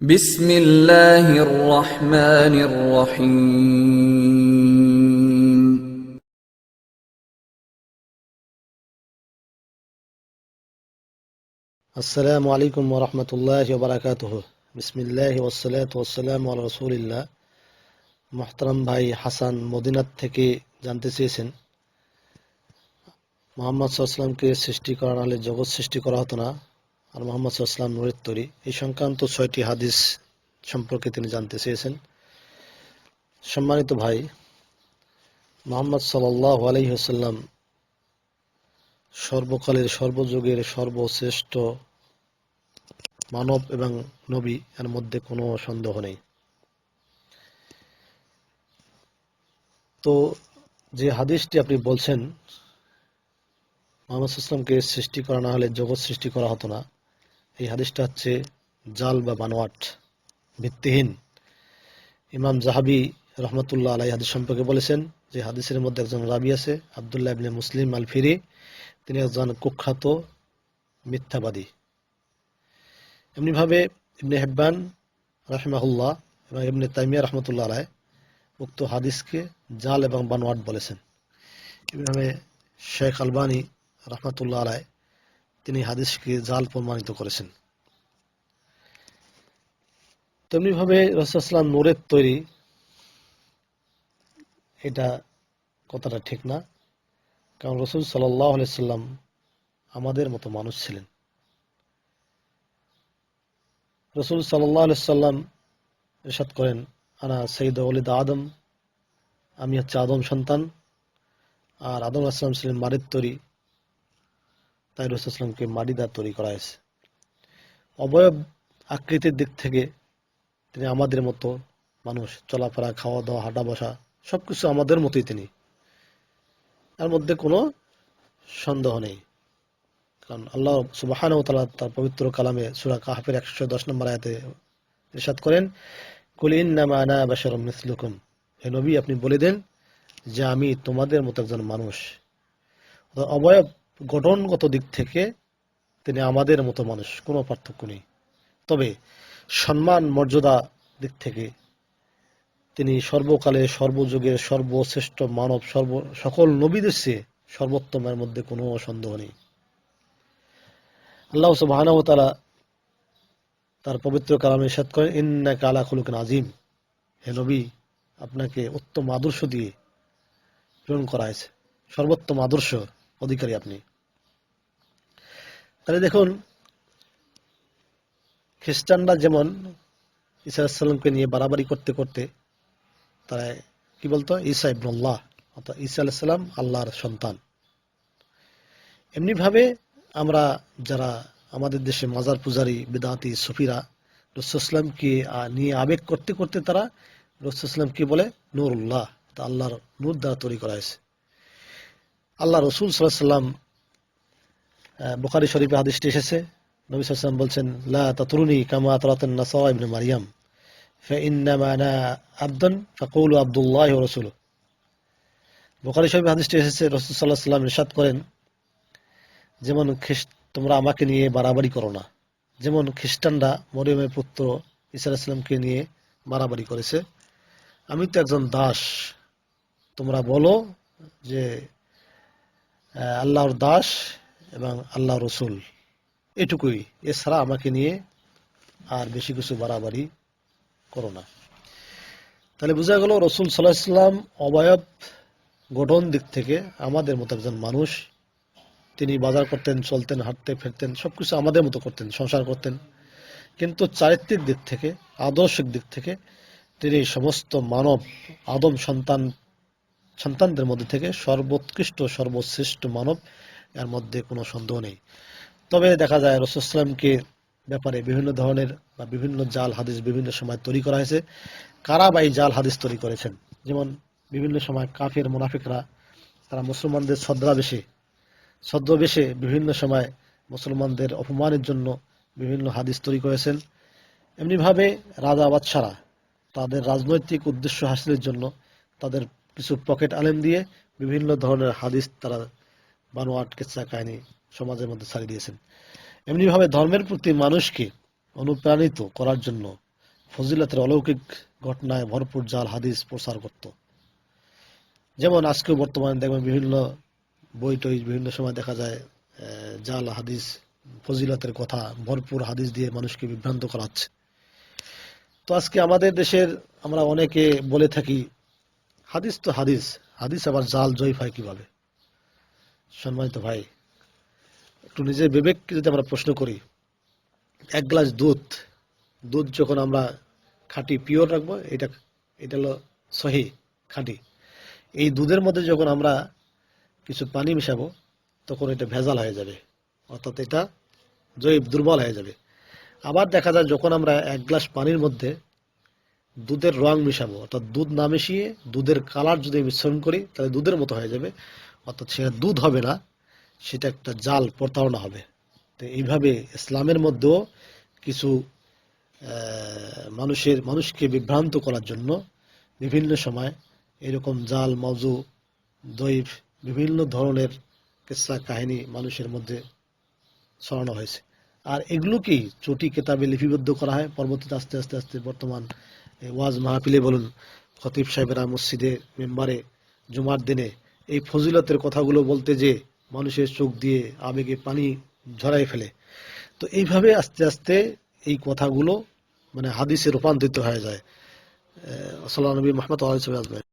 بسم الله الرحمن الرحيم আসসালামু আলাইকুম ওরহমতুল্লাহ বারাকাতুহ বিসমিল্লাহ ওসালাত ওসালাম আল রসুলিল্লাহ মোহতারাম ভাই হাসান মদিনাত থেকে জানতে চেয়েছেন মোহাম্মদ সাল্লামকে সৃষ্টি করা নাহলে জগৎ সৃষ্টি করা হতো না আর মোহাম্মদ সাল্লাম নুরের তৈরি। এই সংক্রান্ত ছয়টি হাদিস সম্পর্কে তিনি জানতে চেয়েছেন। সম্মানিত ভাই, মোহাম্মদ সাল্লাহ আলহিহাসাল্লাম সর্বকালের সর্বযুগের সর্বশ্রেষ্ঠ মানব এবং নবী, এর মধ্যে কোনো সন্দেহ নেই। তো যে হাদিসটি আপনি বলছেন, মোহাম্মদ ইসলামকে সৃষ্টি করা না হলে জগৎ সৃষ্টি করা হতো না। এই হাদিসটা হচ্ছে জাল বা বানোয়াট ভিত্তিহীন। ইমাম জাহাবি রহমতুল্লাহ আলাই হাদিস সম্পর্কে বলেছেন যে হাদিসের মধ্যে একজন রাবি আছে, আবদুল্লাহ ইবনে মুসলিম আল ফিরি তিনি একজন কুখ্যাত মিথ্যাবাদী। এমনিভাবে ইবনে হেব্বান রাহিমাহুল্লাহ এবং ইবনে তাইমিয়া রহমতুল্লাহ আলাই উক্ত হাদিসকে জাল এবং বানোয়াট বলেছেন। এমনিভাবে শেখ আলবানী রহমতুল্লাহ আলাই তিনি হাদিসকে জাল প্রমাণিত করেছেন। তেমনিভাবে রসুলাম নূরের তৈরি, এটা কথাটা ঠিক না। কারণ রসুল সাল্লাম আমাদের মতো মানুষ ছিলেন। রসুল সাল্লাম এরশাদ করেন, আনা সঈদ ওলিদ আদম, আমি হচ্ছে আদম সন্তান। আর আদম আসলাম ছিলেন মাটির তৈরি। তাই রসুল আসলামকে মাটি দ্বার তৈরি করা হয়েছে। অবয়ব আকৃতির দিক থেকে তিনি আমাদের মতো মানুষ, চলাফেরা খাওয়া দাওয়া হাঁটা বসা সবকিছু আমাদের মতোই তিনি। তার মধ্যে কোনো সন্দেহ নেই। কারণ আল্লাহ সুবাহান তালা তার পবিত্র কালামে সুরা কাহাফের একশো দশ নম্বর আয়াতে ইরশাদ করেন কুলিন নামা মিসলুকুম। হে নবী, আপনি বলে দেন যে আমি তোমাদের মতো একজন মানুষ। অবয়ব গঠনগত দিক থেকে তিনি আমাদের মতো মানুষ, কোনো পার্থক্য নেই। তবে সম্মান, মর্যাদা দিক থেকে তিনি সর্বকালে, সর্বযুগের সর্বশ্রেষ্ঠ মানব, সর্ব, সকল নবীদের চেয়ে সর্বোত্তমের মধ্যে কোনো সন্দেহ নেই। আল্লাহ সুবাহানাহ তালা তার পবিত্র কালামে সাত করেন ইন্না কালা খুলুকেন আজিম হে নবী, আপনাকে উত্তম আদর্শ দিয়ে প্রেরণ করা হয়েছে। সর্বোত্তম আদর্শ অধিকারী আপনি। তাহলে দেখুন, খ্রিস্টানরা যেমন সাল্লামকে নিয়ে বাড়াবাড়ি করতে করতে তারা কি বলতো? ঈসা ইবনুল্লাহ অর্থাৎ ঈসা আলাইসাল্লাম আল্লাহর সন্তান। এমনিভাবে আমরা যারা আমাদের দেশে মাজার পূজারী, বেদাতি, সফিরা রসুলামকে নিয়ে আবেগ করতে করতে তারা রসুলামকে বলে নুরুল্লাহ আল্লাহর নূর দ্বারা তৈরি করা হয়েছে। আল্লাহ রসুল সাল্লাম বুখারি শরীফে হাদিসটি এসেছে নবী সাল্লাম বলছেন লা তাতরুনি কামা তারাতেন নাসারা ইবনে মারিয়াম فإنما أنا عبد فقولوا عبد الله ورسوله বুখারী শরীফে হাদিসটি এসেছে রাসূল সাল্লাল্লাহু আলাইহি সাল্লাম ইরশাদ করেন যেমন খ্রিস্ট তোমরা আমাকে নিয়ে বাড়াবাড়ি করো না যেমন খ্রিস্টানরা মরিয়মের পুত্র ঈসা আলাইহিস সালামকে নিয়ে বাড়াবাড়ি করেছে আমি তো একজন দাস তোমরা বলো যে আহ, আল্লাহর দাস এবং আল্লাহ রসুল। এটুকুই। এছাড়া আমাকে নিয়ে আর বেশি কিছু বাড়াবাড়ি করো না। তাহলে বোঝা গেল রসুল সাল্লাহ ইসলাম অবয়ব গঠন দিক থেকে আমাদের মতো একজন মানুষ। তিনি বাজার করতেন, চলতেন হাঁটতে ফিরতেন, সবকিছু আমাদের মতো করতেন, সংসার করতেন। কিন্তু চারিত্রিক দিক থেকে, আদর্শিক দিক থেকে তিনি সমস্ত মানব, আদম সন্তান সন্তানদের মধ্যে থেকে সর্বোৎকৃষ্ট, সর্বশ্রেষ্ঠ মানব এর মধ্যে কোনো সন্দেহ নেই। তবে দেখা যায় রসুলামকে ব্যাপারে বিভিন্ন ধরনের বা বিভিন্ন জাল হাদিস বিভিন্ন সময় তৈরি করা হয়েছে। কারা বা এই জাল হাদিস তৈরি করেছেন? যেমন বিভিন্ন সময় কাফের, মুনাফিকরা, তারা মুসলমানদের ছদ্রাবেশে ছদ্রবেশে বিভিন্ন সময় মুসলমানদের অপমানের জন্য বিভিন্ন হাদিস তৈরি করেছেন। এমনিভাবে রাজা বাদশারা তাদের রাজনৈতিক উদ্দেশ্য হাসিলের জন্য তাদের কিছু পকেট আলেম দিয়ে বিভিন্ন ধরনের হাদিস তারা বানোয়াট, কেচ্ছা, কাহিনী সমাজের মধ্যে ছাড়িয়ে দিয়েছেন। এমনিভাবে ধর্মের প্রতি মানুষকে অনুপ্রাণিত করার জন্য ফজিলতের অলৌকিক ঘটনায় ভরপুর জাল হাদিস প্রচার করত। যেমন আজকেও বর্তমানে দেখবেন বিভিন্ন বই টই বিভিন্ন সময় দেখা যায় জাল হাদিস, ফজিলতের কথা, ভরপুর হাদিস দিয়ে মানুষকে বিভ্রান্ত করাচ্ছে। তো আজকে আমাদের দেশের আমরা অনেকে বলে থাকি হাদিস তো হাদিস। হাদিস আবার জাল জয়ীফ হয় কীভাবে? সম্মানিত ভাই, একটু নিজের বিবেককে যদি আমরা প্রশ্ন করি, এক গ্লাস দুধ দুধ যখন আমরা খাঁটি পিওর রাখব, এটা এটা হলো সহি খাঁটি। এই দুধের মধ্যে যখন আমরা কিছু পানি মিশাবো, তখন এটা ভেজাল হয়ে যাবে। অর্থাৎ এটা জৈব দুর্বল হয়ে যাবে। আবার দেখা যায় যখন আমরা এক গ্লাস পানির মধ্যে দুধের রং মিশাবো। অর্থাৎ দুধ না মিশিয়ে দুধের কালার যদি মিশ্রণ করি, তাহলে দুধের মতো হয়ে যাবে। অর্থাৎ সেটা দুধ হবে না, সেটা একটা জাল প্রতারণা হবে। তো এইভাবে ইসলামের মধ্যেও কিছু মানুষের, মানুষকে বিভ্রান্ত করার জন্য বিভিন্ন সময় এরকম জাল, মজু, দৈব বিভিন্ন ধরনের কিসা কাহিনী মানুষের মধ্যে ছড়ানো হয়েছে। আর এগুলোকেই চটি, কেতাবে লিপিবদ্ধ করা হয়? পরবর্তীতে আস্তে আস্তে আস্তে বর্তমান ওয়াজ মাহফিলে বলুন, খতিব সাহেবেরা মসজিদে, মেম্বারে, জুমার দিনে এই ফজিলতের কথাগুলো বলতে যে মানুষের চোখ দিয়ে আবেগে পানি ঝরাই ফেলে। তো এইভাবে আস্তে আস্তে এই কথাগুলো মানে হাদিসে রূপান্তরিত হয়ে যায়। সাল্লাহ নবী সাল্লাম